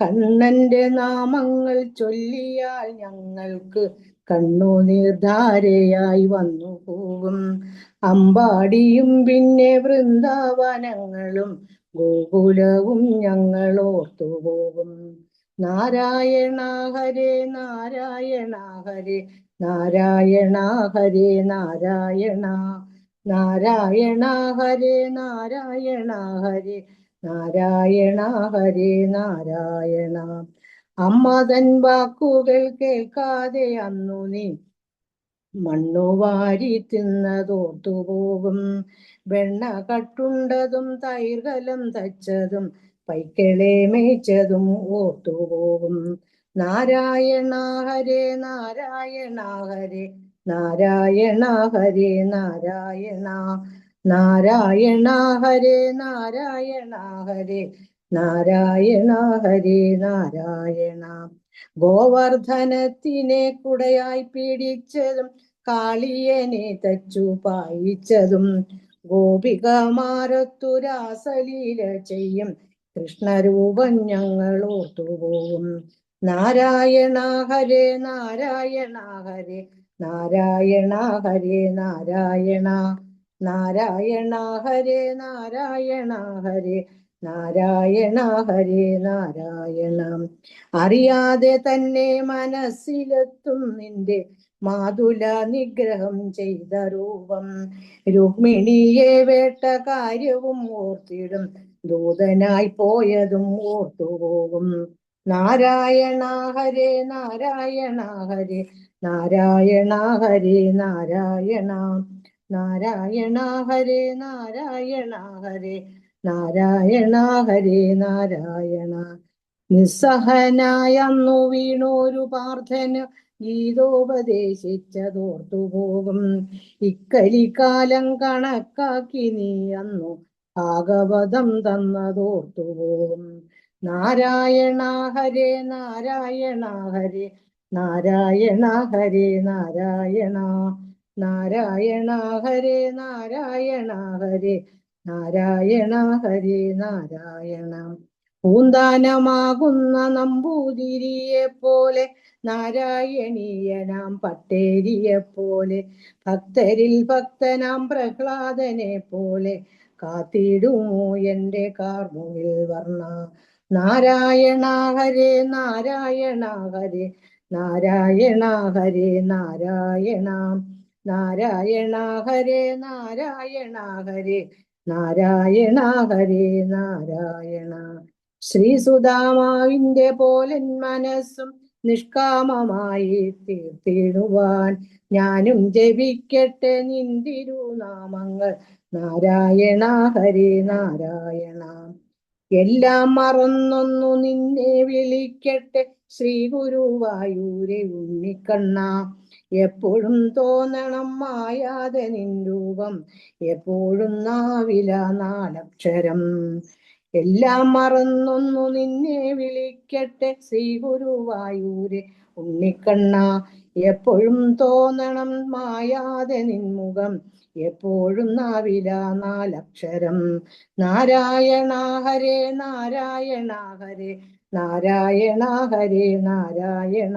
കണ്ണന്റെ നാമങ്ങൾ ചൊല്ലിയാൽ ഞങ്ങൾക്ക് കണ്ണുനീർധാരയായി വന്നു പോകും. അമ്പാടിയും പിന്നെ വൃന്ദാവനങ്ങളും ഗോകുലവും ഞങ്ങൾ ഓർത്തുപോകും നാരായണ ഹരേ നാരായണ ഹരേ നാരായണ ഹരേ നാരായണ നാരായണ ഹരേ നാരായണ ഹരേ നാരായണ ഹരേ നാരായണ. അമ്മ തൻ വാക്കുകൾ കേൾക്കാതെ അന്നു നീ മണ്ണു വാരി തിന്നതോർത്തു പോകും വെണ്ണ കട്ടുണ്ടതും തൈർകലം തച്ചതും പൈക്കളെ മേച്ചതും ഓർത്തുപോകും. നാരായണ ഹരേ നാരായണ ഹരേ നാരായണ ഹരേ നാരായണ. നാരായണ ഹരേ നാരായണ ഹരേ നാരായണ ഹരേ നാരായണ. ഗോവർദ്ധനത്തിനെ കുടയായി പീഡിച്ചതും കാളിയനെ തച്ചു പായിച്ചതും ഗോപികമാരത്തുരാസലീല ചെയ്യും കൃഷ്ണരൂപം ഞങ്ങൾ ഓർത്തുപോകും. നാരായണ ഹരേ നാരായണ ഹരേ നാരായണ ഹരേ നാരായണ. നാരായണ ഹരേ നാരായണ ഹരേ നാരായണ. ഹരേ അറിയാതെ തന്നെ മനസ്സിലെത്തും നിന്റെ മാതുല നിഗ്രഹം ചെയ്ത രൂപം. രുക്മിണിയെ വേട്ട കാര്യവും ഓർത്തിടും. ദൂതനായി പോയതും ഓർത്തുപോകും. നാരായണ ഹരേ നാരായണ ഹരേ നാരായണ ഹരേ നാരായണ നാരായണ ഹരേ നാരായണ ഹരേ നാരായണ ഹരേ നാരായണ. നിസ്സഹനായന്നു വീണോരു പാർത്ഥന് ഗീതോപദേശിച്ചതോർത്തു പോകും ഇക്കലിക്കാലം കണക്കാക്കി നീ അന്നു ഭാഗവതം തന്നതോർത്തു പോകും നാരായണ ഹരേ നാരായണ ഹരേ നാരായണ ഹരേ നാരായണ. നാരായണ ഹരേ നാരായണ ഹരേ നാരായണ ഹരേ നാരായണ. പൂന്താനമാകുന്ന നമ്പൂതിരിയെ പോലെ നാരായണീയനാം പട്ടേരിയെ പോലെ ഭക്തരിൽ ഭക്തനാം പ്രഹ്ലാദനെ പോലെ കാത്തിടുമോ എന്റെ കാർമുകിൽ വർണ. നാരായണ ഹരേ നാരായണ ഹരേ നാരായണ ഹരേ നാരായണ. നാരായണ ഹരേ നാരായണ ഹരേ നാരായണ ഹരേ നാരായണ. ശ്രീസുധാമാവിന്റെ പോലൻ മനസ്സും നിഷ്കാമമായി തീർത്തിടുവാൻ ഞാനും ജപിക്കട്ടെ നിന്തിരുനാമങ്ങൾ നാരായണ ഹരേ നാരായണ. എല്ലാം മറന്നൊന്നു നിന്നെ വിളിക്കട്ടെ. ശ്രീ ഗുരുവായൂരെ ഉണ്ണിക്കണ്ണ. എപ്പോഴും തോന്നണം മായാതെ നിൻ രൂപം എപ്പോഴും നാവില നാലക്ഷരം. എല്ലാം മറന്നൊന്നു നിന്നെ വിളിക്കട്ടെ ശ്രീ ഗുരുവായൂരെ ഉണ്ണിക്കണ്ണ. എപ്പോഴും തോന്നണം മായാതെ നിൻമുഖം എപ്പോഴും നാവില നാലക്ഷരം. നാരായണ ഹരേ നാരായണ ഹരേ നാരായണ ഹരേ നാരായണ.